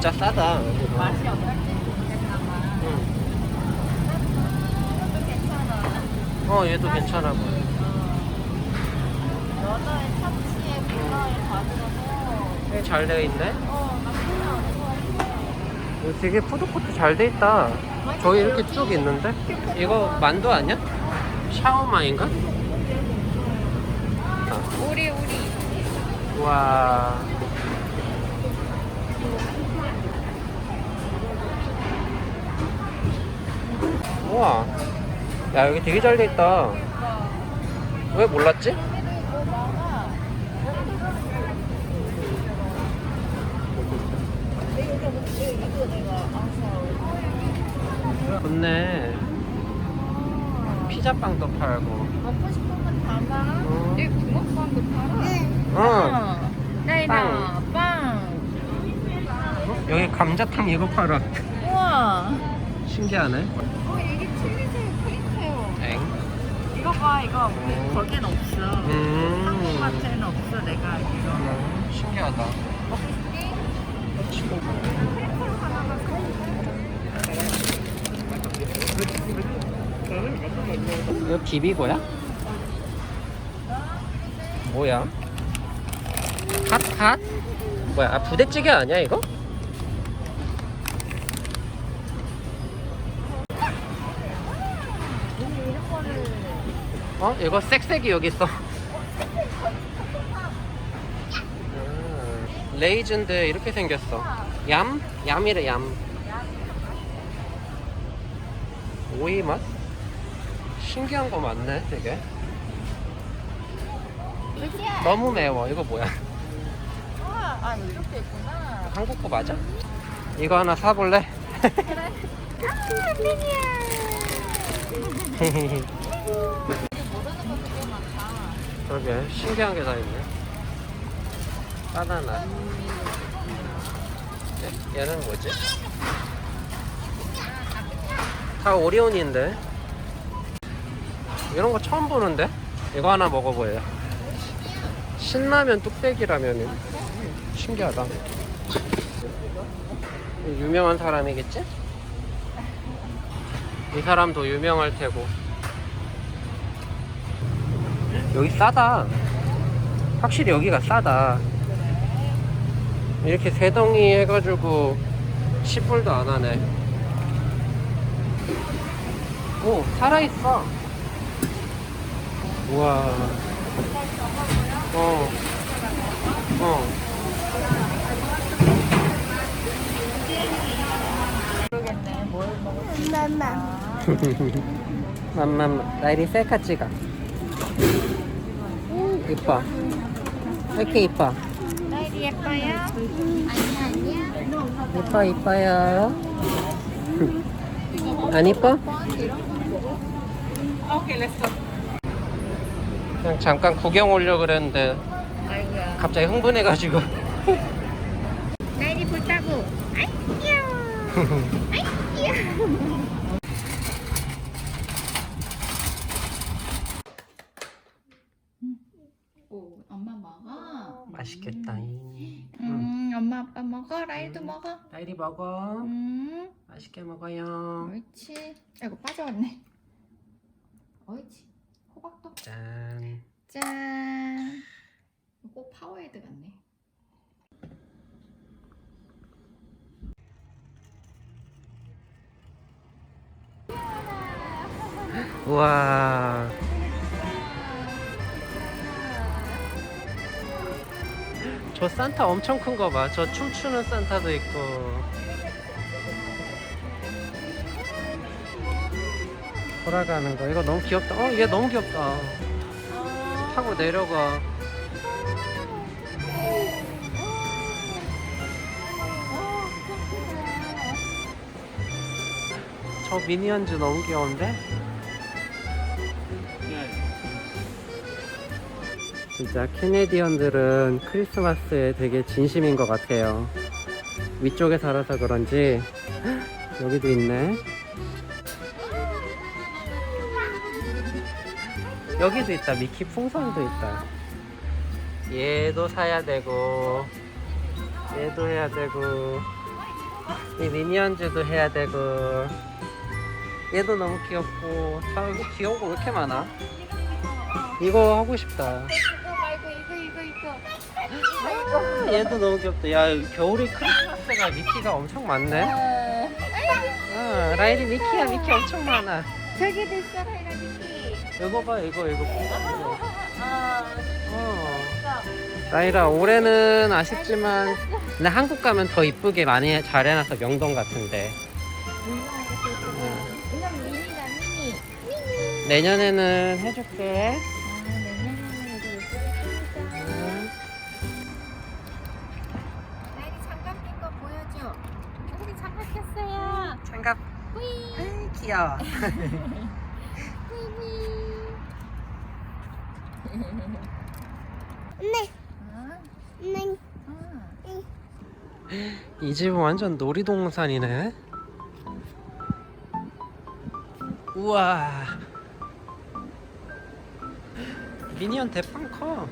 진짜 싸다. 맛이 어떨지. 응. 어, 얘도 괜찮아 보여. 여자의 참치에 꽤잘 되어 있네. 어 되게 푸드코트 잘 돼 있다. 저기 이렇게 쭉 있는데? 이거 만두 아니야? 샤오마인가? 우리 우리 와. 우와. 야, 여기 되게 잘 돼 있다. 왜 몰랐지? 좋네. 피자빵도 팔고. 먹고 싶은 건 담아. 어. 여기 붕어빵도 팔아. 어. 나이나 빵. 여기 감자탕 이거 팔아. 우와. 신기하네. 이게. 엥. 이거 봐 이거 음. 거긴 없어. 음. 한국마트에는 없어 내가 알기로. 음, 신기하다. 먹고 싶니? 이거 비비고야? 뭐야? 핫핫? 뭐야? 아, 부대찌개 아니야 이거? 어? 이거 쌕쌕이 여기 있어. 음, 레이즌데 이렇게 생겼어. 얌? 얌이래 얌. 오이 맛? 신기한 거 많네 되게. 너무 매워. 이거 뭐야? 아 이렇게 있구나. 한국 거 맞아? 이거 하나 사볼래? 그래. 아 팬이야. 모르는 거 되게 많다. 그러게 신기한 게 다 있네. 바나나. 얘- 얘는 뭐지? 다 오리온인데. 이런 거 처음 보는데? 이거 하나 먹어보여요. 신라면 뚝배기라면 신기하다. 유명한 사람이겠지? 이 사람도 유명할 테고. 여기 싸다. 확실히 여기가 싸다. 이렇게 세 덩이 해가지고 10불도 안 하네. 오, 살아있어. 우와. 어. 어. 먹을지. 맘맘, 나이리 셀카 찍어. 이뻐. 왜 이렇게 이뻐? 나이리 예뻐요? 아니 아니야. 이뻐, 이뻐요. 안 이뻐? 오케이 렛츠 그냥 잠깐 구경 오려고 그랬는데. 갑자기 흥분해가지고. 아이 귀여워. 아이 귀여워. 오, 엄마 먹어. 맛있겠다. 응. 음, 엄마 아빠 먹어. 라이도 먹어. 나이리 먹어. 음, 맛있게 먹어요. 옳지. 아이고 빠져왔네. 옳지. 호박도. 짠. 짠. 꼭 파워헤드 같네. 우와. 저 산타 엄청 큰 거 봐. 저 춤추는 산타도 있고. 돌아가는 거. 이거 너무 귀엽다. 어, 얘 너무 귀엽다. 타고 내려가. 저 미니언즈 너무 귀여운데? 진짜 캐네디언들은 크리스마스에 되게 진심인 것 같아요. 위쪽에 살아서 그런지 여기도 있네. 여기도 있다. 미키 풍선도 있다. 얘도 사야 되고 얘도 해야 되고 이 미니언즈도 해야 되고 얘도 너무 귀엽고 다 이거 귀여운 거 왜 이렇게 많아? 이거 하고 싶다. 이거 말고 이거 이거 이거. 아, 얘도 너무 귀엽다. 야 겨울에 크리스마스가 미키가 엄청 많네. 아, 라일이 미키야 미키 엄청 많아. 저기도 있어 라이라 미키. 이거 봐 이거 이거. 아, 어. 라이라 올해는 아쉽지만 근데 한국 가면 더 이쁘게 많이 잘 해놔서 명동 같은데 미니다 미니. 내년에는 해줄게. 귀여워. 네. 네. 이 집은 완전 놀이동산이네. 우와. 미니언 대빵 커.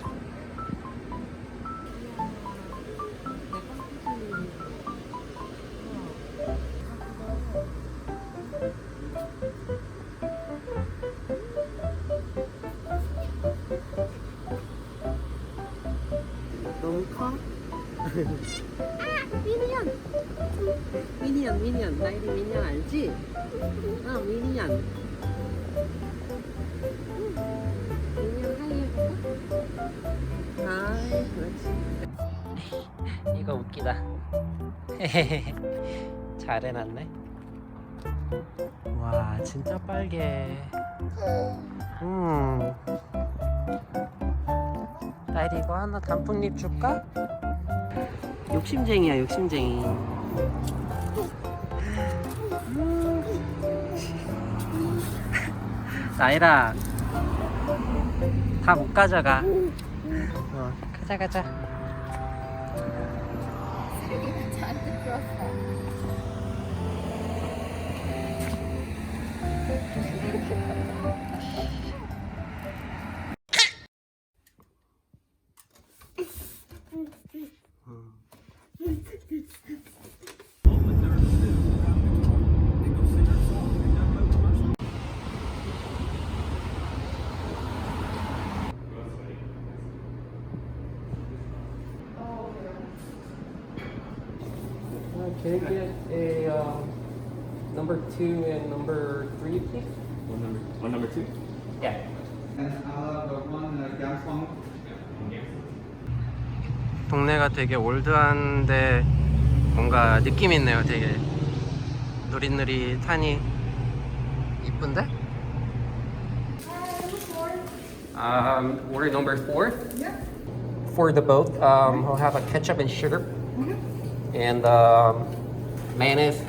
미니언 미니언. 나이리 미니언 알지? 어 미니언. 미니언 하이 해볼까? 아이 그렇지. 이거 웃기다. 잘 해놨네. 와 진짜 빨개. 음. 나이리 이거 하나 단풍잎 줄까? 욕심쟁이야 욕심쟁이 나이라 다 못 가져가. 어, 가자 가자 two and number three, please? One number, one number two. Yeah. And I'll have one uh, Gamsung. 동네가 되게 올드한데 뭔가 느낌 있네요. 되게 느릿느릿하니 이쁜데? Um, order number four. For the both, um, we'll have a ketchup and sugar, and um, mayonnaise,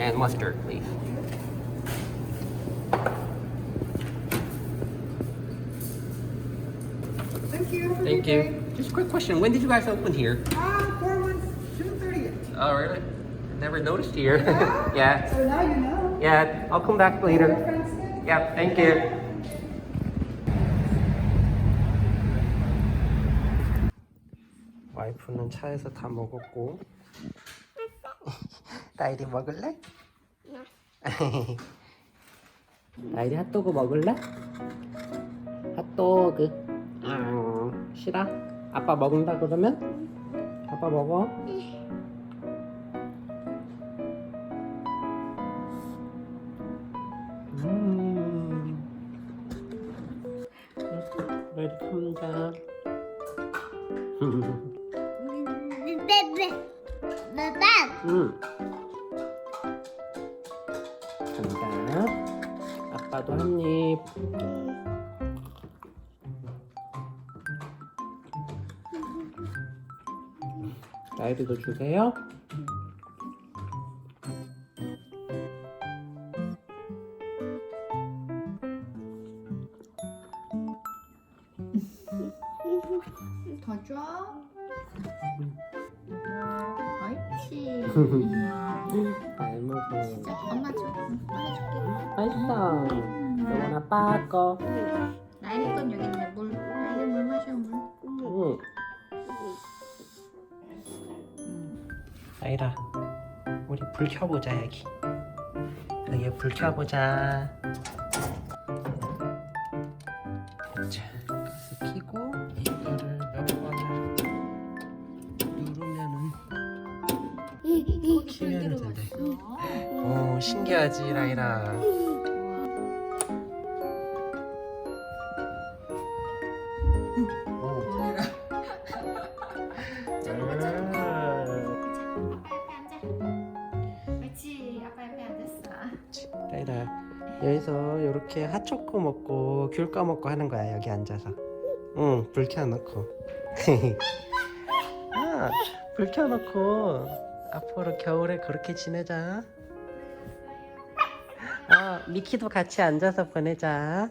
and mustard, please. Thank you. Have a Thank good day. you. Just a quick question: When did you guys open here? Ah, four months, June thirtieth. Oh, really? Never noticed here. yeah. So now you know. Yeah, I'll come back Your later. friends did. Yeah, thank you. 와이프는 차에서 다 먹었고 나이리 먹을래? 나이리 핫도그 먹을래? 핫도그 아, 싫어? 아빠 먹는다 그러면? 아빠 먹어? 음. Down. 음. 나이리도 주세요. 더 줘. 옳지. 켜보자 여기 여기 불 켜보자 자 가스 켜고 이거를 몇 번을 누르면은 키면은 된대 오 신기하지 라이라 이렇게 핫초코 먹고 귤 까먹고 하는 거야 여기 앉아서. 응불 켜놓고. 아, 불 켜놓고 앞으로 겨울에 그렇게 지내자. 아 미키도 같이 앉아서 보내자.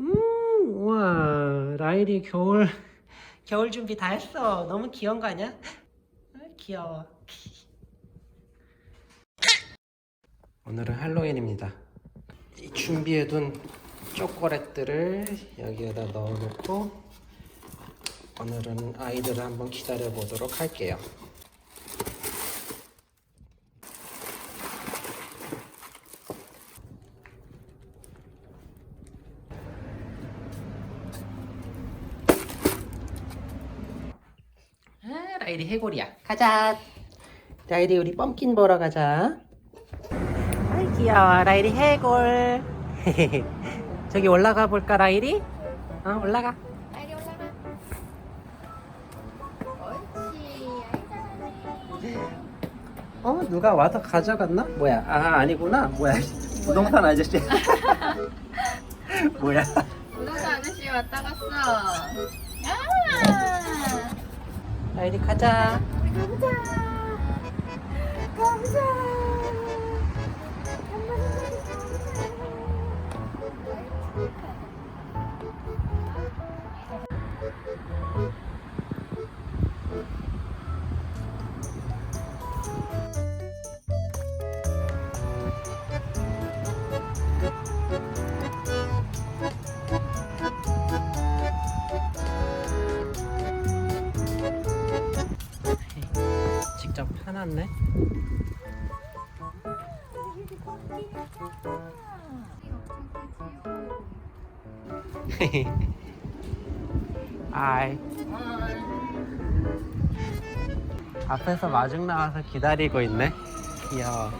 음 우와 라일이 겨울 겨울 준비 다 했어. 너무 귀여운 거 아니야? 아, 귀여워 오늘은 할로윈입니다. 이 준비해둔 초콜릿들을 여기에다 넣어놓고 오늘은 아이들을 한번 기다려 보도록 할게요. 아, 라일이 해골이야. 가자. 라일이 우리 펌킨 보러 가자. 귀여워 라일이 해골 저기 올라가 볼까 라일이? 어 올라가 빨리 올라가. 옳지. 어 누가 와서 가져갔나? 뭐야 아 아니구나 뭐야 부동산 아저씨 뭐야 부동산 아저씨 왔다 갔어. 아! 라일이 가자 우리 가보자. 가보자. 파놨네. 아이 앞에서 마중 나와서 기다리고 있네. 귀여워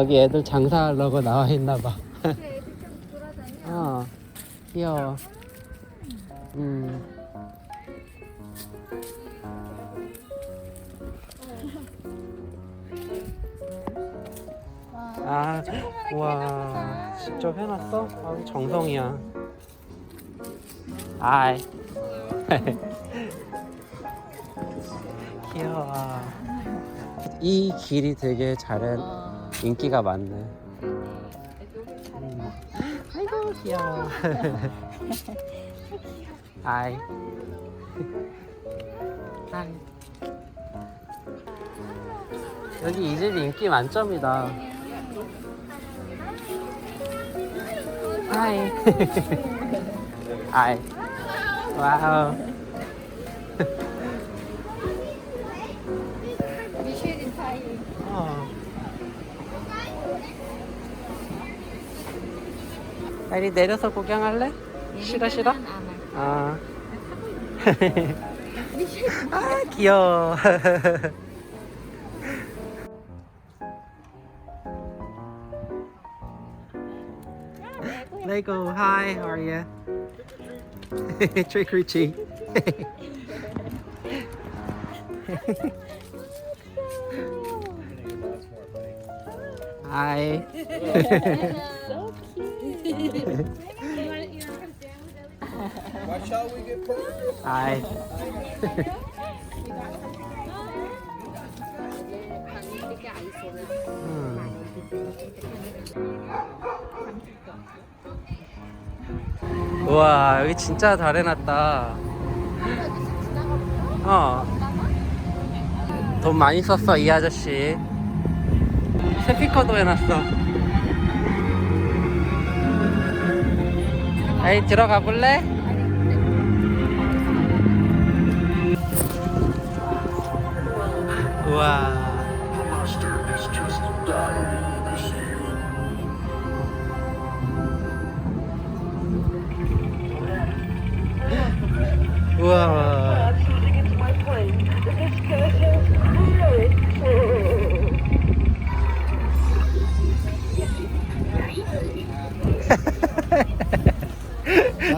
여기 애들 장사하려고 나와 있나 봐 어 귀여워 음 아, 와, 직접 해놨어? 아, 정성이야. 아이. 귀여워. 이 길이 되게 잘해, 인기가 많네. 음. 아이고, 귀여워. 아이. 아이. 여기 이 집이 인기 만점이다. 하이. 하이. 와우. 빨리 내려서 구경할래? 싫어 싫어? 아. 아 귀여워. Lego, hi, how are you? Trick or treat. Hi. Hi. 음. 우와 여기 진짜 잘 해놨다. 어. 돈 많이 썼어 이 아저씨 스피커도 해놨어 에이 들어가 볼래? 우와 우와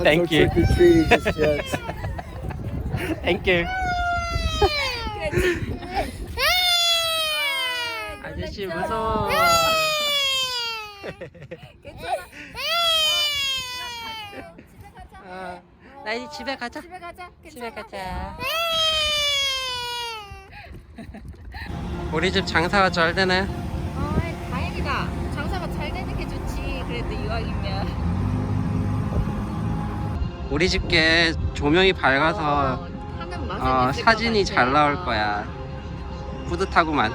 Thank you. Thank you. 아저씨 무서워. 어, 나 이제 집에 가자. 집에 가자. 집에 괜찮아? 가자. 우리 집 장사가 잘 되네. 어, 다행이다. 장사가 잘 되는 게 좋지. 그래도 이왕이면. 우리 집게 조명이 밝아서 어, 어, 사진이. 잘 나올 어. 거야. 뿌듯하구만.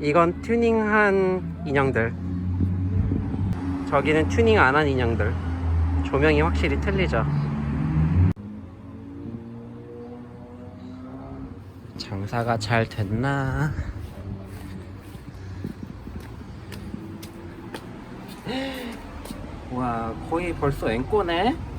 이건 튜닝한 인형들. 저기는 튜닝 안 한 인형들. 조명이 확실히 틀리죠. 장사가 잘 됐나? 와, 거의 벌써 앵꼬네?